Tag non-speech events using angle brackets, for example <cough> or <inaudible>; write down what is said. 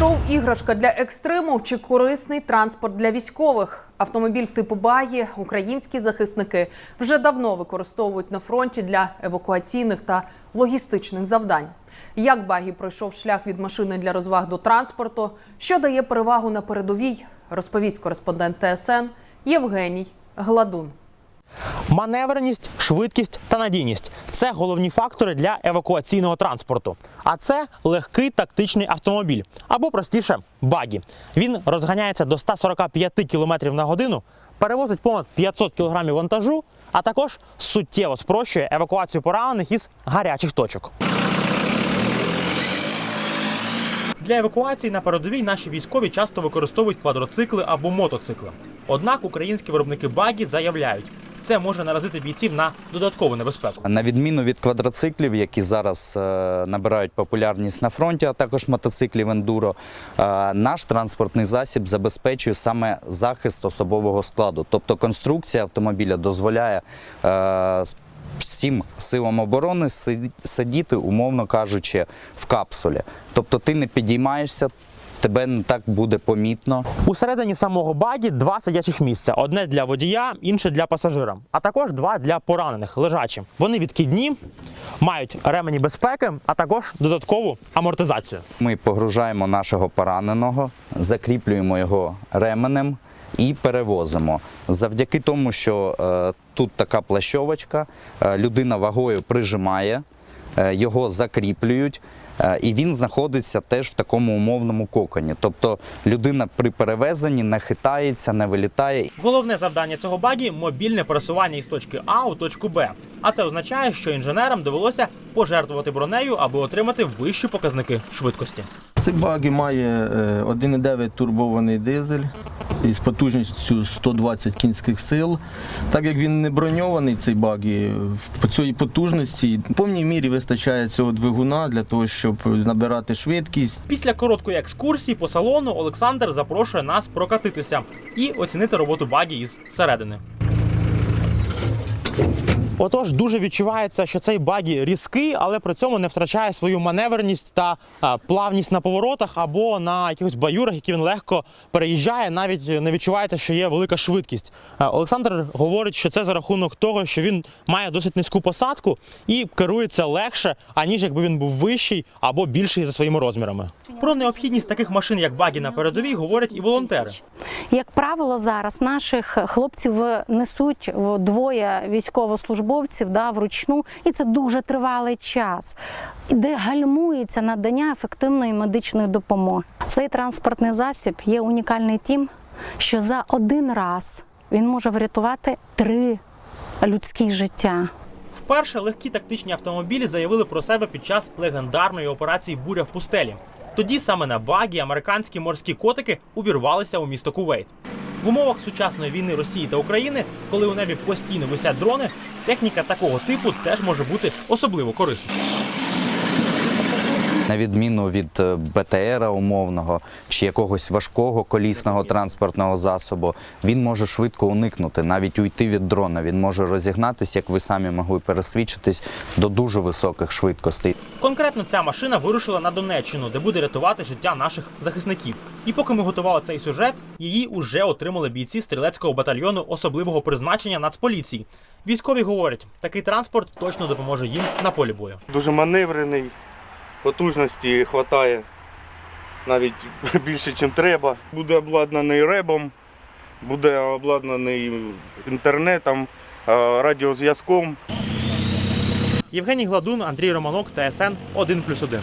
Шоу іграшка для екстриму чи корисний транспорт для військових. Автомобіль типу Багі українські захисники вже давно використовують на фронті для евакуаційних та логістичних завдань. Як Багі пройшов шлях від машини для розваг до транспорту, що дає перевагу на передовій, розповість кореспондент ТСН Євгеній Гладун. Маневреність, швидкість та надійність це головні фактори для евакуаційного транспорту. А це легкий тактичний автомобіль або простіше багі. Він розганяється до 145 км на годину, перевозить понад 500 кг вантажу, а також суттєво спрощує евакуацію поранених із гарячих точок. Для евакуації на передовій наші військові часто використовують квадроцикли або мотоцикли. Однак українські виробники багі заявляють, це може наразити бійців на додаткову небезпеку. На відміну від квадроциклів, які зараз е, набирають популярність на фронті, а також мотоциклів ендуро, е, наш транспортний засіб забезпечує саме захист особового складу. Тобто конструкція автомобіля дозволяє е, всім силам оборони сидіти, умовно кажучи, в капсулі. Тобто ти не підіймаєшся, тебе не так буде помітно. Усередині самого багі два сидячих місця: одне для водія, інше для пасажира, а також два для поранених лежачі. Вони відкидні, мають ремені безпеки, а також додаткову амортизацію. Ми погружаємо нашого пораненого, закріплюємо його ременем і перевозимо. Завдяки тому, що е, тут така плащовочка, е, людина вагою прижимає, е, його закріплюють. Е, І він знаходиться теж в такому умовному коконі. Тобто людина при перевезенні не хитається, не вилітає Головне завдання цього багі мобільне пересування із точки А у точку Б. А це означає, що інженерам довелося пожертвувати бронею, аби отримати вищі показники швидкості. Цей багі має е, 1,9 турбований дизель із потужністю 120 кінських сил. Так як він не броньований, цей багі, цій потужності в повній мірі вистачає цього двигуна для того, щоб набирати швидкість. Після короткої екскурсії по салону Олександр запрошує нас прокатитися і оцінити роботу багі із середини. Отож, дуже відчувається, що цей багі різкий, але при цьому не втрачає свою маневреність та плавність на поворотах або на якихось баюрах, які він легко переїжджає. Навіть не відчувається, що є велика швидкість. Олександр говорить, що це за рахунок того, що він має досить низьку посадку і керується легше, аніж якби він був вищий або більший за своїми розмірами. Про необхідність таких машин, як багі на передовій, говорять і волонтери. Як правило, зараз наших хлопців несуть двоє військовослужбовців да, вручну, і це дуже тривалий час, де гальмується надання ефективної медичної допомоги. Цей транспортний засіб є унікальний тим, що за один раз він може врятувати три людські життя. Вперше легкі тактичні автомобілі заявили про себе під час легендарної операції Буря в пустелі. Тоді саме на багі американські морські котики увірвалися у місто Кувейт. В умовах сучасної війни Росії та України, коли у небі постійно висять дрони, техніка такого типу теж може бути особливо корисною. На відміну від е, БТРа умовного чи якогось важкого колісного транспортного засобу, він може швидко уникнути, навіть уйти від дрона. Він може розігнатися, як ви самі могли пересвідчитись, до дуже високих швидкостей. Конкретно ця машина вирушила на Донеччину, де буде рятувати життя наших захисників. І поки ми готували цей сюжет, її уже отримали бійці стрілецького батальйону особливого призначення Нацполіції. Військові говорять, такий транспорт точно допоможе їм на полі бою. дуже маневрений, потужності вистачає навіть <laughs> більше, ніж треба. Буде обладнаний ребом, буде обладнаний інтернетом, е, радіозв'язком. Євгеній Гладун, Андрій Романок, ТСН 1+,1.